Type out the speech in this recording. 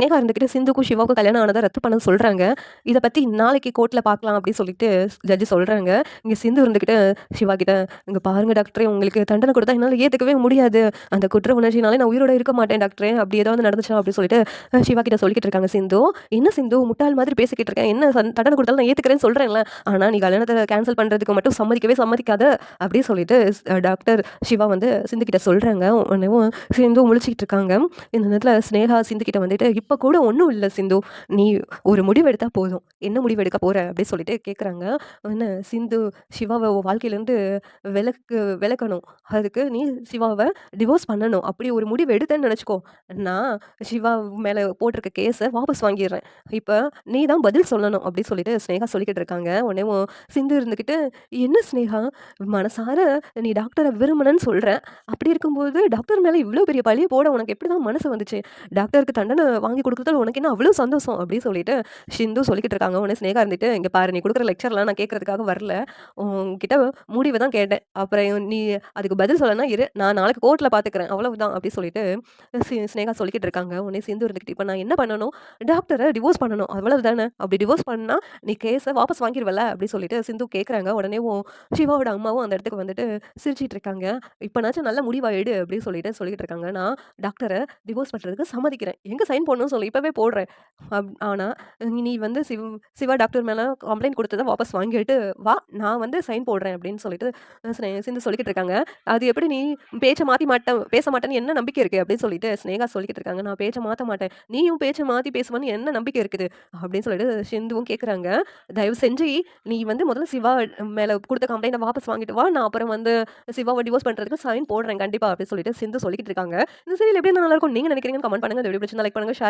ஸ்னேகா இருந்துக்கிட்டு சிந்துக்கும் சிவாவுக்கும் கல்யாணம் ஆனதை ரத்து பண்ண சொல்கிறாங்க இதை பற்றி நாளைக்கு கோர்ட்டில் பார்க்கலாம் அப்படின்னு சொல்லிட்டு ஜட்ஜி சொல்கிறாங்க இங்கே சிந்து இருந்துக்கிட்டு சிவா கிட்ட இங்கே பாருங்க டாக்டரே உங்களுக்கு தண்டனை கொடுத்தா என்னால் ஏற்றுக்கவே முடியாது. அந்த குற்ற உணர்ச்சினாலே நான் உயிரோட இருக்க மாட்டேன் டாக்டரே அப்படி ஏதாவது நடந்துச்சா அப்படின்னு சொல்லிட்டு சிவா கிட்ட சொல்லிக்கிட்டு இருக்காங்க சிந்து. என்ன சிந்து முட்டாள் மாதிரி பேசிக்கிட்டு இருக்கேன் என்ன தண்டனை கொடுத்தாலும் நான் ஏற்றுக்கிறேன்னு சொல்கிறேன்ல ஆனால் நீ கல்யாணத்தை கேன்சல் பண்ணுறதுக்கு மட்டும் சம்மதிக்கவே சம்மதிக்காத அப்படின்னு சொல்லிட்டு டாக்டர் சிவா வந்து சிந்து கிட்ட சொல்கிறாங்க உடனேவும் சிந்து முழிச்சிக்கிட்டு இருக்காங்க. இந்த நேரத்தில் ஸ்னேகா சிந்து கிட்ட வந்துட்டு இப்போ கூட ஒன்றும் இல்லை சிந்து. நீ ஒரு முடிவு எடுத்தால் போதும். என்ன முடிவு எடுக்க போகிற அப்படின்னு சொல்லிட்டு கேட்குறாங்க என்ன சிந்து சிவாவை உன் வாழ்க்கையிலேருந்து விளக்கு விலக்கணும். அதுக்கு நீ சிவாவை டிவோர்ஸ் பண்ணணும். அப்படி ஒரு முடிவு எடுத்தேன்னு நினச்சிக்கோ. நான் சிவா மேலே போட்டிருக்க கேஸை வாபஸ் வாங்கிடுறேன். இப்போ நீ தான் பதில் சொல்லணும் அப்படின்னு சொல்லிட்டு ஸ்னேகா சொல்லிக்கிட்டு இருக்காங்க. உடனே சிந்து இருந்துக்கிட்டு என்ன ஸ்னேகா மனசார நீ டாக்டரை விரும்பணும்னு சொல்கிறேன் அப்படி இருக்கும்போது டாக்டர் மேலே இவ்வளோ பெரிய பழிய போட உனக்கு எப்படி தான் மனசு வந்துச்சு? டாக்டருக்கு தண்டனை வாங்கி கொடுக்குறதுல உனக்கு என்ன அவ்வளோ சந்தோஷம்? அப்படின்னு சொல்லிட்டு ஷிந்து சொல்லிக்கிட்டு இருக்காங்க. உடனே ஸ்னேகா இருந்துட்டு இங்கே பாரு நீ கொடுக்குற லெக்சர்லாம் நான் கேட்கறதுக்காக வரல. உங்ககிட்ட முடிவை தான் கேட்டேன். அப்புறம் நீ அதுக்கு பதில் சொல்லனா இரு. நான் நாளைக்கு கோர்ட்டில் பார்த்துக்கிறேன் அவ்வளவுதான். அப்படி சொல்லிட்டு சி- ஸ்னேகா சொல்லிக்கிட்டு இருக்காங்க. உடனே சிந்து இருந்துக்கிட்டு இப்போ நான் என்ன பண்ணணும்? டாக்டரை டிவோர்ஸ் பண்ணணும். அவ்வளவு தானே அப்படி டிவோர்ஸ் பண்ணால் நீ கேஸை வாபஸ் வாங்கிடுவல அப்படின்னு சொல்லிட்டு சிந்து கேட்குறாங்க உடனே ஓ சிவாவோட அம்மாவும் அந்த இடத்துக்கு வந்துட்டு சிரிச்சிட்டு இருக்காங்க. இப்போனாச்சும் நல்ல முடிவாயிடு. அப்படின்னு சொல்லிட்டு சொல்லிட்டு இருக்காங்க. நான் டாக்டரை டிவோர்ஸ் பண்ணுறதுக்கு சம்மதிக்கிறேன். எங்கே சைன் போடணும்னு சொல்லி இப்போவே போடுறேன். அப் ஆனால் நீ வந்து சிவ் சிவா டாக்டர் மேலே கம்ப்ளைண்ட் கொடுத்ததை வாபஸ் வாங்கிட்டு வா நான் வந்து சைன் போடுறேன் அப்படின்னு சொல்லிட்டு சிந்து சொல்லிக்கிட்டு இருக்காங்க. அது எப்படி நீ பேச்சை மாற்றி மாட்டேன் பேச மாட்டேன்னு என்ன நம்பிக்கை இருக்குது அப்படின்னு சொல்லிட்டு ஸ்னேகா சொல்லிக்கிட்டு இருக்காங்க. நான் பேச்சை மாற்ற மாட்டேன். நீயும் பேச்சை மாற்றி பேசுவேன்னு என்ன நம்பிக்கை இருக்குது? அப்படின்னு சொல்லிட்டு சிந்துவும் கேட்குறாங்க தயவு செஞ்சு நீ வந்து முதல்ல சிவா மேலே கொடுத்த கம்ப்ளைண்ட்டை வாபஸ் வாங்கிட்டு வா. நான் அப்புறம் வந்து சிவாவை டிவோர்ஸ் பண்ணுறதுக்கு சைன் போடுறேன் கண்டிப்பாக அப்படின்னு சொல்லிட்டு சிந்து சொல்லிக்கிட்டு இருக்காங்க. இந்த சீரியல் எப்படி நல்லாயிருக்கும் நல்லா இருக்கும்? நீங்கள் நினைக்கிறீங்கன்னு கமெண்ட் பண்ணுங்கள் எப்படி வீடியோ பிடிச்சிருந்தா லைக் பண்ணுங்கள் ஷேர்